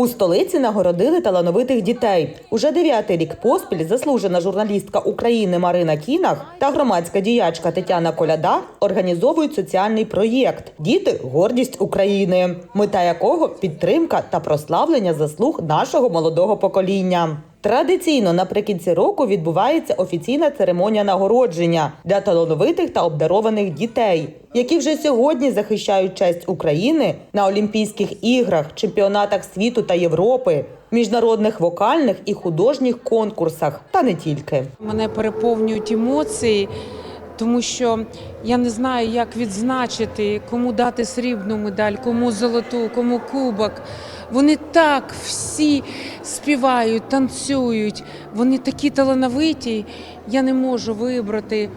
У столиці нагородили талановитих дітей. Уже дев'ятий рік поспіль заслужена журналістка України Марина Кінах та громадська діячка Тетяна Коляда організовують соціальний проєкт Діти гордість України, мета якого підтримка та прославлення заслуг нашого молодого покоління. Традиційно наприкінці року відбувається офіційна церемонія нагородження для талановитих та обдарованих дітей, які вже сьогодні захищають честь України на Олімпійських іграх, чемпіонатах світу та Європи, міжнародних вокальних і художніх конкурсах, та не тільки. Мене переповнюють емоції, тому що я не знаю, як відзначити, кому дати срібну медаль, кому золоту, кому кубок. Вони так всі співають, танцюють. Вони такі талановиті. Я не можу вибрати.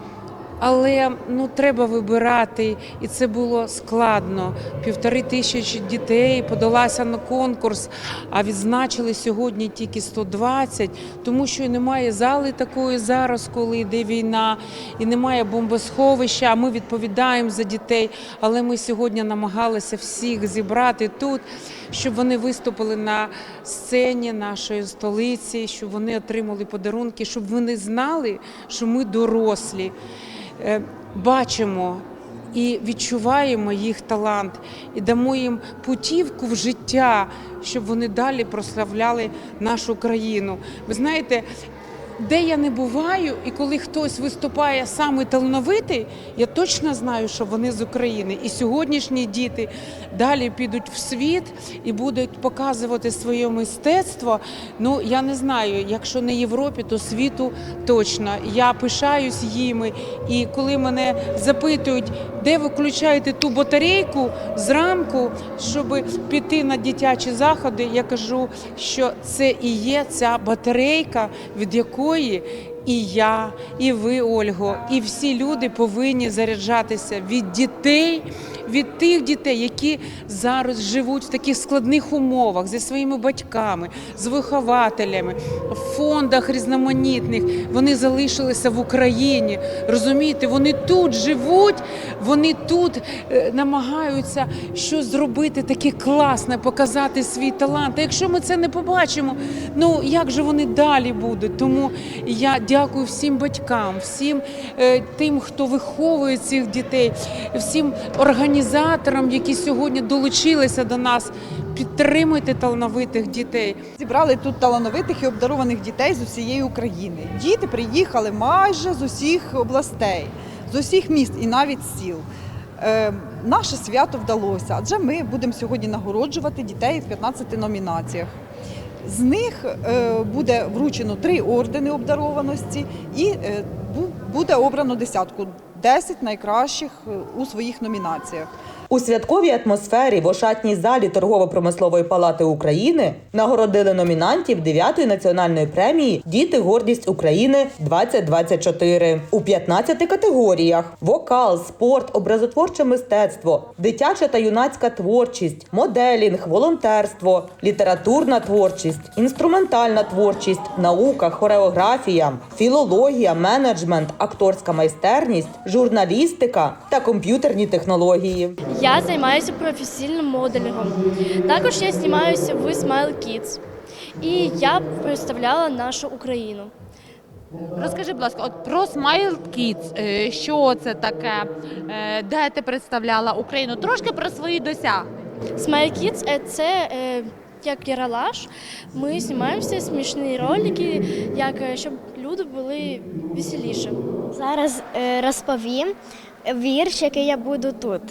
Але ну треба вибирати, і це було складно. Півтори тисячі дітей подалася на конкурс, а відзначили сьогодні тільки 120, тому що немає зали такої зараз, коли йде війна, і немає бомбосховища. А ми відповідаємо за дітей. Але ми сьогодні намагалися всіх зібрати тут, щоб вони виступили на сцені нашої столиці, щоб вони отримали подарунки, щоб вони знали, що ми дорослі. Е, бачимо і відчуваємо їх талант, і дамо їм путівку в життя, щоб вони далі прославляли нашу країну. Ви знаєте, де я не буваю, і коли хтось виступає саме талановитий, я точно знаю, що вони з України. І сьогоднішні діти далі підуть в світ і будуть показувати своє мистецтво. Ну я не знаю, якщо не Європі, то світу точно. Я пишаюсь їми. І коли мене запитують, де ви включаєте ту батарейку зранку, щоб піти на дитячі заходи, я кажу, що це і є ця батарейка, від якої contribui і я, і ви, Ольго, і всі люди повинні заряджатися від дітей, від тих дітей, які зараз живуть в таких складних умовах зі своїми батьками, з вихователями, в фондах різноманітних. Вони залишилися в Україні. Розумієте, вони тут живуть, вони тут е, намагаються щось зробити таке класне, показати свій талант. А якщо ми це не побачимо, ну як же вони далі будуть? Тому я дякую всім батькам, всім е, тим, хто виховує цих дітей, всім організаторам, які сьогодні долучилися до нас. Підтримуйте талановитих дітей. Зібрали тут талановитих і обдарованих дітей з усієї України. Діти приїхали майже з усіх областей, з усіх міст і навіть сіл. Е, наше свято вдалося, адже ми будемо сьогодні нагороджувати дітей в 15 номінаціях. З них е, буде вручено три ордени обдарованості і е, бу- буде обрано десятку 10 найкращих е, у своїх номінаціях. У святковій атмосфері в Ошатній залі торгово-промислової палати України нагородили номінантів 9-ї національної премії Діти. Гордість України. 2024 у 15 категоріях: вокал, спорт, образотворче мистецтво, дитяча та юнацька творчість, моделінг, волонтерство, літературна творчість, інструментальна творчість, наука, хореографія, філологія, менеджмент, акторська майстерність, журналістика та комп'ютерні технології. Я займаюся професійним моделінгом. Також я знімаюся в Smile Kids. І я представляла нашу Україну. Розкажи, будь ласка, от про Smile Kids, е, що це таке, е, де ти представляла Україну? Трошки про свої досягнення. Smile Kids це е, як яралаш. Ми знімаємося смішні ролики, як щоб люди були веселіші. Зараз розповім вірш, який я буду тут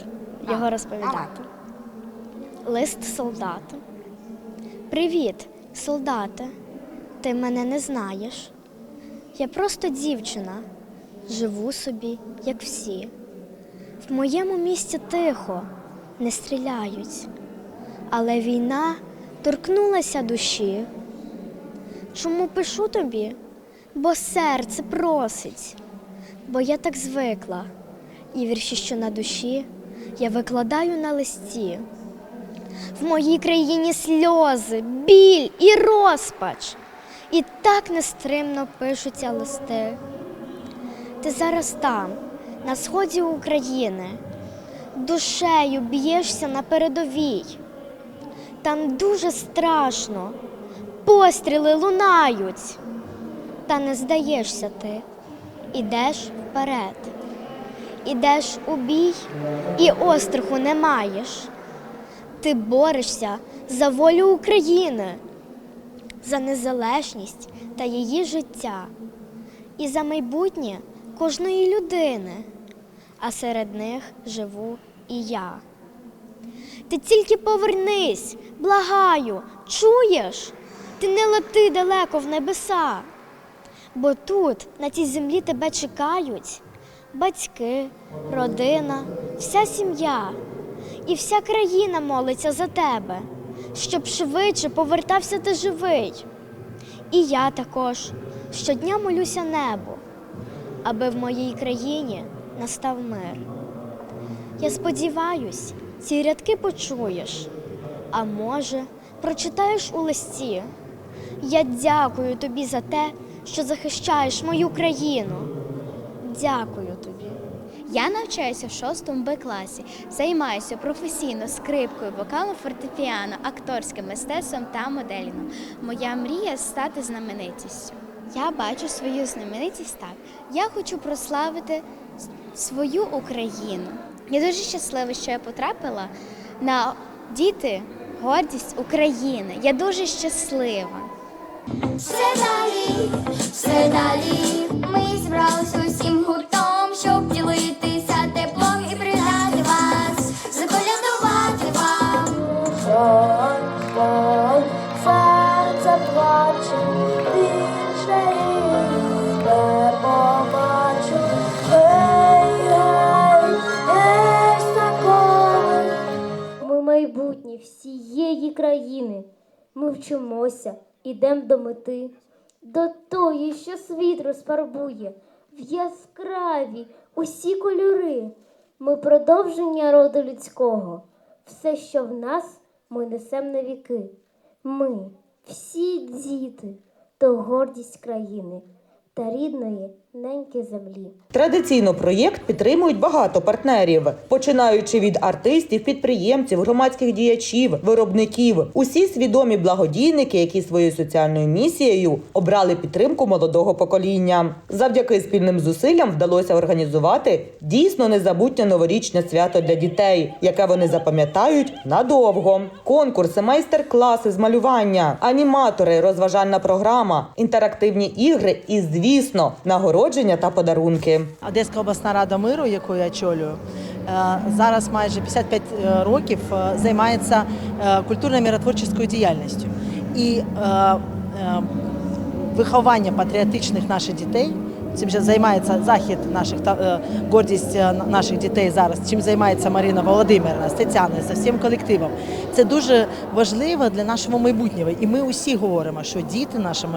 його розповідати. Лист солдата. Привіт, солдате. Ти мене не знаєш. Я просто дівчина. Живу собі, як всі. В моєму місті тихо, не стріляють. Але війна торкнулася душі. Чому пишу тобі? Бо серце просить, бо я так звикла, і вірші, що на душі, я викладаю на листі. В моїй країні сльози, біль і розпач, і так нестримно пишуться листи. Ти зараз там, на сході України, душею б'єшся на передовій. Там дуже страшно. Постріли лунають. Та не здаєшся ти. Ідеш вперед. Ідеш у бій і остраху не маєш. Ти борешся за волю України, за незалежність та її життя, і за майбутнє кожної людини, а серед них живу і я. Ти тільки повернись, благаю, чуєш? Ти не лети далеко в небеса, бо тут, на цій землі, тебе чекають батьки, родина, вся сім'я і вся країна молиться за тебе, щоб швидше повертався ти живий. І я також щодня молюся небу, аби в моїй країні настав мир. Я сподіваюсь, ці рядки почуєш, а може, прочитаєш у листі. Я дякую тобі за те, що захищаєш мою країну. Дякую тобі. Я навчаюся в 6 Б класі, займаюся професійно скрипкою, вокалом, фортепіано, акторським мистецтвом та моделінгом. Моя мрія стати знаменитістю. Я бачу свою знаменитість так. Я хочу прославити свою Україну. Я дуже щаслива, що я потрапила на діти гордість України. Я дуже щаслива. Все далі, все далі. Ми зібрались усім гуртом, щоб ділитися теплом і придати вас, заколядувати вам. Фон, фон, серце плаче, більше не побачу. Гей, гей, гей, закон. Ми майбутнє всієї країни. Ми вчимося, ідемо до мети, до тої, що світ розфарбує в яскраві усі кольори. Ми продовження роду людського. Все, що в нас, ми несем на віки. Ми, всі діти, то гордість країни та рідної неньки землі. Традиційно проєкт підтримують багато партнерів, починаючи від артистів, підприємців, громадських діячів, виробників. Усі свідомі благодійники, які своєю соціальною місією обрали підтримку молодого покоління. Завдяки спільним зусиллям вдалося організувати дійсно незабутнє новорічне свято для дітей, яке вони запам'ятають надовго. Конкурси, майстер-класи з малювання, аніматори, розважальна програма, інтерактивні ігри і, звісно, нагородження та подарунки. Одеська обласна рада миру, яку я очолюю, е, зараз майже 55 років е, займається е, культурно-миротворчою діяльністю. І е, е, виховання патріотичних наших дітей. Цим же займається захід наших та е, гордість е, наших дітей зараз. Чим займається Марина Володимирівна з Тетяною, з всім колективом. Це дуже важливо для нашого майбутнього. І ми усі говоримо, що діти наше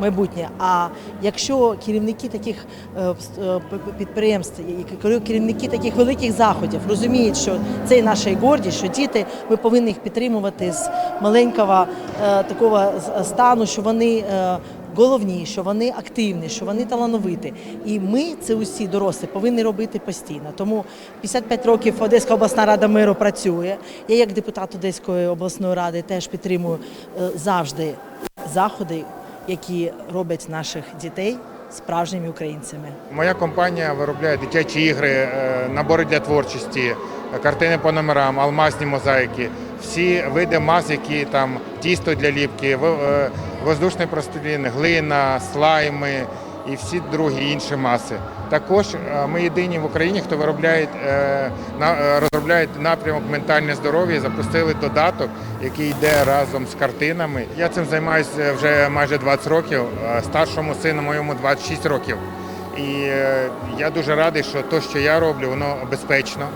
майбутнє. А якщо керівники таких е, підприємств, і керівники таких великих заходів розуміють, що це і наша гордість, що діти ми повинні їх підтримувати з маленького такого стану, що вони. Головні, що вони активні, що вони талановиті. І ми це усі дорослі повинні робити постійно. Тому 55 років Одеська обласна рада миру працює. Я як депутат Одеської обласної ради теж підтримую е, завжди заходи, які роблять наших дітей справжніми українцями. Моя компанія виробляє дитячі ігри, е, набори для творчості, е, картини по номерам, алмазні мозаїки, всі види маз, які там тісто для ліпки, е, воздушний пластилін, глина, слайми і всі другі інші маси. Також е, ми єдині в Україні, хто виробляє е, розробляє напрямок ментальне здоров'я. Запустили додаток, який йде разом з картинами. Я цим займаюся вже майже 20 років. Старшому сину моєму 26 років. І я дуже радий, що те, що я роблю, воно безпечно,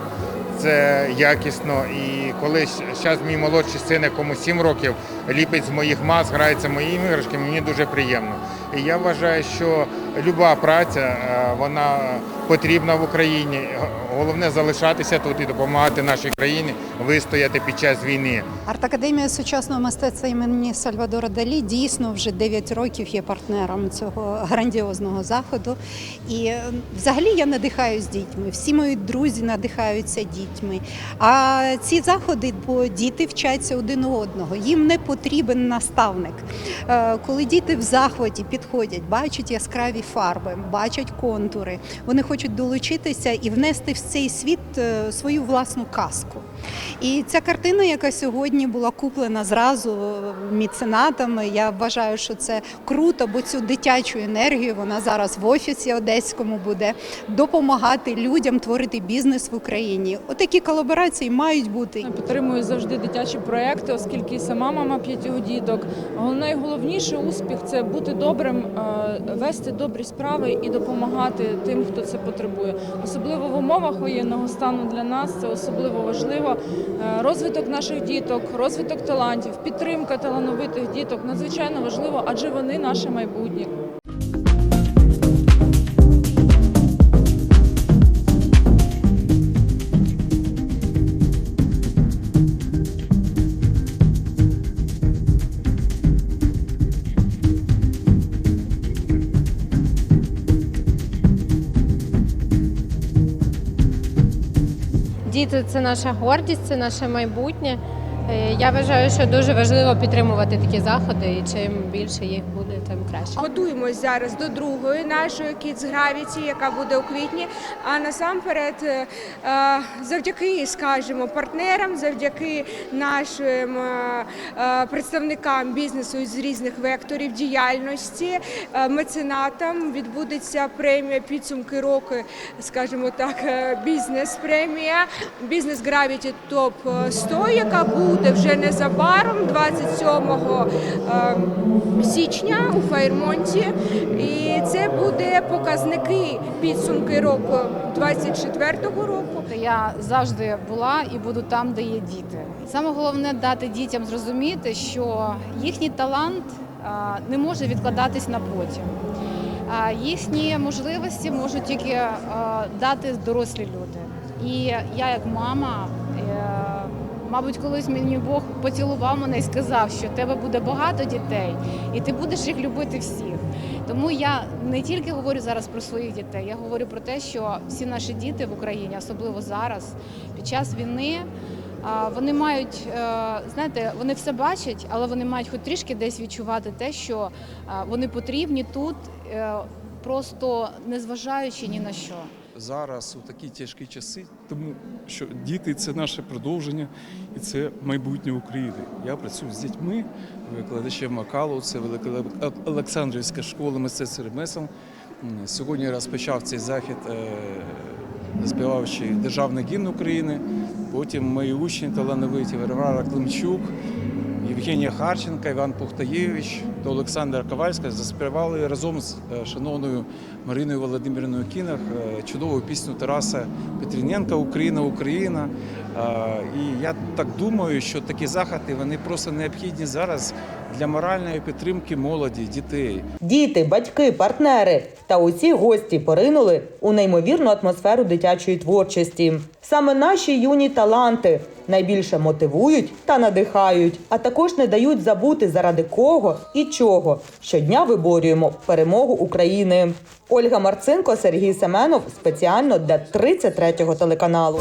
це якісно. І коли зараз мій молодший син, якому 7 років, ліпить з моїх мас, грається моїми іграшками, мені дуже приємно. І я вважаю, що люба праця е, вона потрібна в Україні. Головне залишатися тут і допомагати нашій країні вистояти під час війни. Арт-академія сучасного мистецтва імені Сальвадора Далі дійсно вже 9 років є партнером цього грандіозного заходу. І взагалі я надихаюсь дітьми. Всі мої друзі надихаються дітьми. А ці заходи, бо діти вчаться один у одного. Їм не потрібен наставник. Е, Коли діти в захваті підходять, бачать яскраві фарби, бачать контури, вони хочуть долучитися і внести в цей світ е, свою власну казку. І ця картина, яка сьогодні була куплена зразу міценатами, я вважаю, що це круто, бо цю дитячу енергію вона зараз в офісі одеському буде допомагати людям творити бізнес в Україні. Отакі колаборації мають бути. Підтримую завжди дитячі проекти, оскільки сама мама п'ятьох діток. Найголовніше успіх це бути добрим, е, вести добрі справи і допомагати тим, хто це потребує. Особливо в умовах воєнного стану для нас це особливо важливо. Е, Розвиток наших діток, розвиток талантів, підтримка талановитих діток надзвичайно важливо, адже вони наше майбутнє. Діти це наша гордість, це наше майбутнє. Е, Я вважаю, що дуже важливо підтримувати такі заходи, і чим більше їх буде, тим краще. Готуємось зараз до другої нашої Kids Gravity, яка буде у квітні. А насамперед, е, е, завдяки, скажімо, партнерам, завдяки нашим представникам бізнесу із різних векторів діяльності, меценатам відбудеться премія підсумки року, скажімо так, бізнес-премія, бізнес Gravity Топ 100, яка буде вже незабаром, 27 е, січня у Фейрмонті. І це буде показники підсумки року 24-го року. Я завжди була і буду там, де є діти. Саме головне дати дітям зрозуміти, що їхній талант не може відкладатись на потім. Їхні можливості можуть тільки дати дорослі люди. І я, як мама, е, мабуть, колись мені Бог поцілував мене і сказав, що в тебе буде багато дітей, і ти будеш їх любити всіх. Тому я не тільки говорю зараз про своїх дітей, я говорю про те, що всі наші діти в Україні, особливо зараз, під час війни, вони мають, е, знаєте, вони все бачать, але вони мають хоч трішки десь відчувати те, що вони потрібні тут, е, просто незважаючи ні на що. Зараз у такі тяжкі часи, тому що діти це наше продовження і це майбутнє України. Я працюю з дітьми, викладачем Макалу, це Велика Олександрівська школа мистецтва ремесел. Сьогодні розпочав цей захід, е, співаючи державний гімн України. Потім мої учні талановиті Варвара Климчук, Євгенія Харченка, Іван Пухтаєвич та Олександр Ковальська заспівали разом з е, шановною Мариною Володимирівною Кінах е, чудову пісню Тараса Петріненка Україна, Україна. І я так думаю, що такі заходи вони просто необхідні зараз для моральної підтримки молоді, дітей. Діти, батьки, партнери та усі гості поринули у неймовірну атмосферу дитячої творчості. Саме наші юні таланти найбільше мотивують та надихають, а також не дають забути заради кого і чого щодня виборюємо перемогу України. Ольга Марцинко, Сергій Семенов спеціально для 33-го телеканалу.